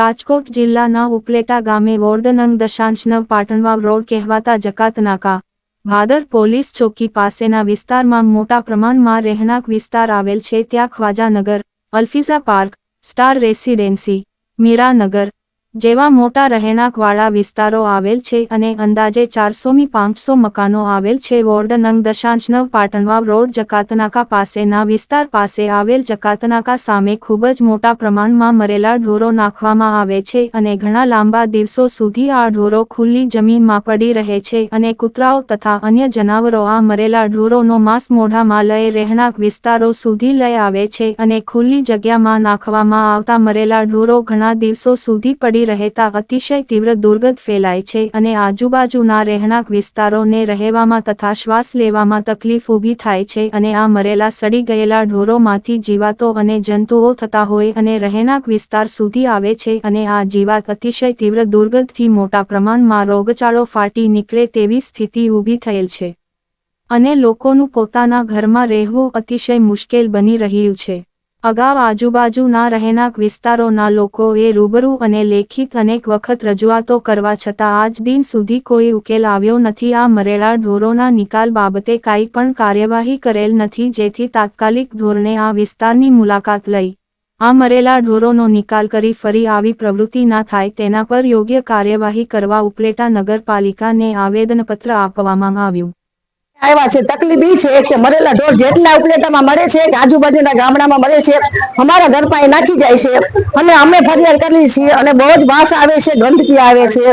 રાજકોટ જિલ્લાના ઉપલેટા ગામે વોર્ડ નંગ પાટણવા પાટણવાવ રોડ કહેવાતા જકાત નાકા ભાદર પોલીસ ચોકી પાસેના વિસ્તારમાં મોટા પ્રમાણમાં રહેણાંક વિસ્તાર આવેલ છે. ત્યાં Khwajanagar Alfiza park, star residency, Miranagar જેવા મોટા રહેણાંકવાળા વિસ્તારો આવેલ છે અને અંદાજે ચારસોમી પાંચસો મકાનો આવેલ છે. વોર્ડ નંગ દશાંશ નવ પાટણવાવ રોડ જકાતનાકા પાસેના વિસ્તાર પાસે આવેલ જકાતનાકા સામે ખૂબ જ મોટા પ્રમાણમાં મરેલા ઢોરો નાખવામાં આવે છે અને ઘણા લાંબા દિવસો સુધી આ ઢોરો ખુલ્લી જમીનમાં પડી રહે છે અને કૂતરાઓ તથા અન્ય જનાવરો આ મરેલા ઢોરોનો માંસ મોઢામાં લઈ રહેણાંક વિસ્તારો સુધી લઈ આવે છે અને ખુલ્લી જગ્યામાં નાખવામાં આવતા મરેલા ઢોરો ઘણા દિવસો સુધી પડી રહેતા અતિશય તીવ્ર દુર્ગંધ ફેલાય છે અને આજુબાજુના રહેણાંક વિસ્તારોને રહેવામાં તથા શ્વાસ લેવામાં તકલીફ ઊભી થાય છે અને આ મરેલા સડી ગયેલા ઢોરોમાંથી જીવાતો અને જંતુઓ થતા હોય અને રહેણાંક વિસ્તાર સુધી આવે છે અને આ જીવાત અતિશય તીવ્ર દુર્ગંધથી મોટા પ્રમાણમાં રોગચાળો ફાટી નીકળે તેવી સ્થિતિ ઊભી થયેલ છે. અને લોકોનું પોતાના ઘરમાં રહેવું અતિશય મુશ્કેલ બની રહ્યું છે. અગાઉ આજુબાજુના રહેણાંક વિસ્તારોના લોકોએ રૂબરૂ અને લેખિત અનેક વખત રજૂઆતો કરવા છતાં આજ દિન સુધી કોઈ ઉકેલ આવ્યો નથી. આ મરેલા ઢોરોના નિકાલ બાબતે કાંઈ પણ કાર્યવાહી કરેલ નથી, જેથી તાત્કાલિક ધોરણે આ વિસ્તારની મુલાકાત લઈ આ મરેલા ઢોરોનો નિકાલ કરી ફરી આવી પ્રવૃત્તિ ના થાય તેના પર યોગ્ય કાર્યવાહી કરવા ઉપલેટા નગરપાલિકાને આવેદનપત્ર આપવામાં આવ્યું. આવ્યા છે. તકલીફ છે કે મરેલા ઢોર જેટલા ઉપલેટામાં મરે છે કે આજુબાજુના ગામડામાં મળે છે, અમારા ઘર પાસે નાખી જાય છે. અને અમે ફરિયાદ કરીએ છીએ અને બહુ જ વાસ આવે છે, ગંદકી આવે છે.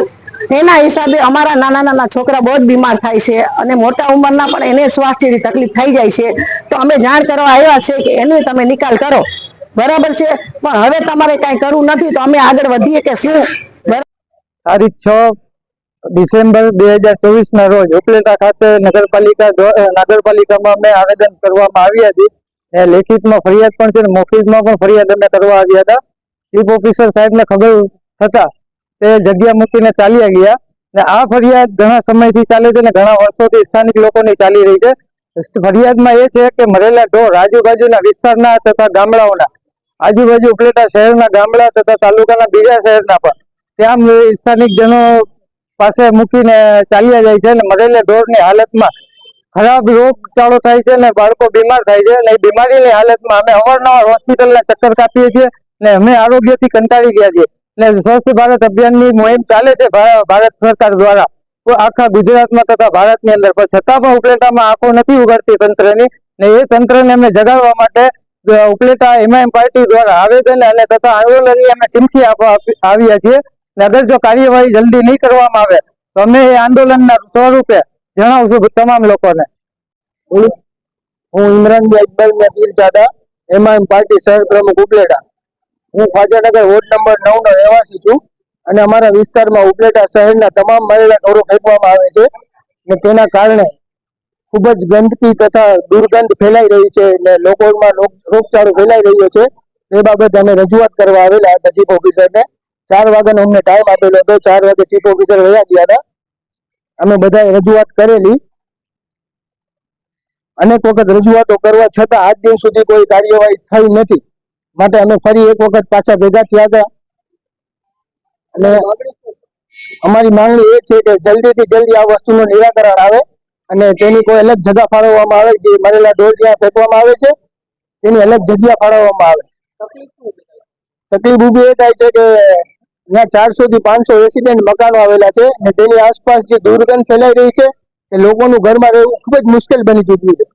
એના હિસાબે અમારા નાના નાના છોકરા બહુ જ બીમાર થાય છે અને મોટા ઉંમરના પણ એને સ્વાસ્થ્યની તકલીફ થઈ જાય છે. તો અમે જાણ કરવા આવ્યા છે કે એનો તમે નિકાલ કરો. બરાબર છે? પણ હવે તમારે કાંઈ કરવું નથી, તો અમે આગળ વધીએ કે શું? તારીખ છ ડિસેમ્બર બે હજાર ચોવીસ ના રોજ ઉપલેટા ખાતે નગરપાલિકા નગરપાલિકામાં અમે આવેદન કરવામાં આવ્યા છીએ. એ લેખિતમાં ફરિયાદ પણ છે મૌખિકમાં પણ ફરિયાદ અમે કરવા આવ્યા હતા. ચીફ ઓફિસર સાહેબને ખબર થતા તે જગ્યા મૂકીને ચાલ્યા ગયા. ને આ ફરિયાદ ઘણા સમયથી ચાલે છે ને ઘણા વર્ષોથી સ્થાનિક લોકોની ચાલી રહી છે. ફરિયાદમાં એ છે કે મરેલા ઢોર આજુબાજુના વિસ્તારના તથા ગામડાઓના, આજુબાજુ ઉપલેટા શહેરના ગામડા તથા તાલુકાના બીજા શહેરના પણ, ત્યાં સ્થાનિક જનો પાસે મૂકીને ચાલ્યા જાય છે અને મરેલા ઢોરની હાલતમાં ખરાબ રોગચાળો થાય છે ને બાળકો બીમાર થાય છે અને બીમારીની હાલતમાં અમે અવારનવાર હોસ્પિટલના ચક્કર કાપીએ છીએ ને અમે આરોગ્યથી કંટાળી ગયા છીએ. અને સ્વસ્થ ભારત અભિયાનની મુહિમ ચાલે છે ભારત સરકાર દ્વારા. આખા ગુજરાતમાં તથા ભારતની અંદર પણ છતાં પણ ઉપલેટામાં આંખો નથી ઉગાડતી તંત્રની ને એ તંત્રને અમે જગાડવા માટે ઉપલેટા એમઆઈએમ પાર્ટી દ્વારા આવેદન અને તથા આંદોલનની અમે ચીમકી આપવા આવ્યા છીએ. અગર જો કાર્યવાહી જલ્દી નહીં કરવામાં આવે, તો અમે એ આંદોલનના સ્વરૂપે જણાવશું તમામ લોકોને. હું ઇમરાનભાઈ ઇકબાલભાઈ પીરજાદા એમઆઈએમ પાર્ટી શહેર પ્રમુખ ઉપલેટા. હું ખ્વાજાનગર વોર્ડ નંબર નવ નો રહેવાસી છું અને અમારા વિસ્તારમાં ઉપલેટા શહેરના તમામ મળેલા ઢોરો ફેંકવામાં આવે છે ને તેના કારણે ખૂબ જ ગંદકી તથા દુર્ગંધ ફેલાઈ રહી છે ને લોકોમાં રોગ- રોગચાળો ફેલાઈ રહ્યો છે. એ બાબતે અમે રજૂઆત કરવા આવેલા હતા ચીફ ઓફિસરને. ચાર વાગ્યાનો અમને ટાઈમ આપેલો હતો. ચાર વાગે ચીફ ઓફિસર વયા ગયા હતા. અમે બધાએ રજૂઆત કરેલી. અનેક વખત રજૂઆતો કરવા છતાં આજ દિન સુધી કોઈ કાર્યવાહી થઈ નથી. માટે અમે ફરી એક વખત પાછા ભેગા થયા હતા. અને અમારી માંગણી એ છે કે જલ્દીથી જલ્દી આ વસ્તુનું નિરાકરણ આવે અને તેની કોઈ અલગ જગ્યા ફાળવવામાં આવે જે મરેલા ઢોર જ્યાં ફેંકવામાં આવે છે, તેની અલગ જગ્યા ફાળવવામાં આવે. તકલીફ ઊભી એ થાય છે કે ત્યાં ચારસો થી પાંચસો રેસિડેન્ટ મકાનો આવેલા છે અને તેની આસપાસ જે દુર્ગંધ ફેલાઈ રહી છે એ લોકોનું ઘરમાં રહેવું ખૂબ જ મુશ્કેલ બની ચૂક્યું છે.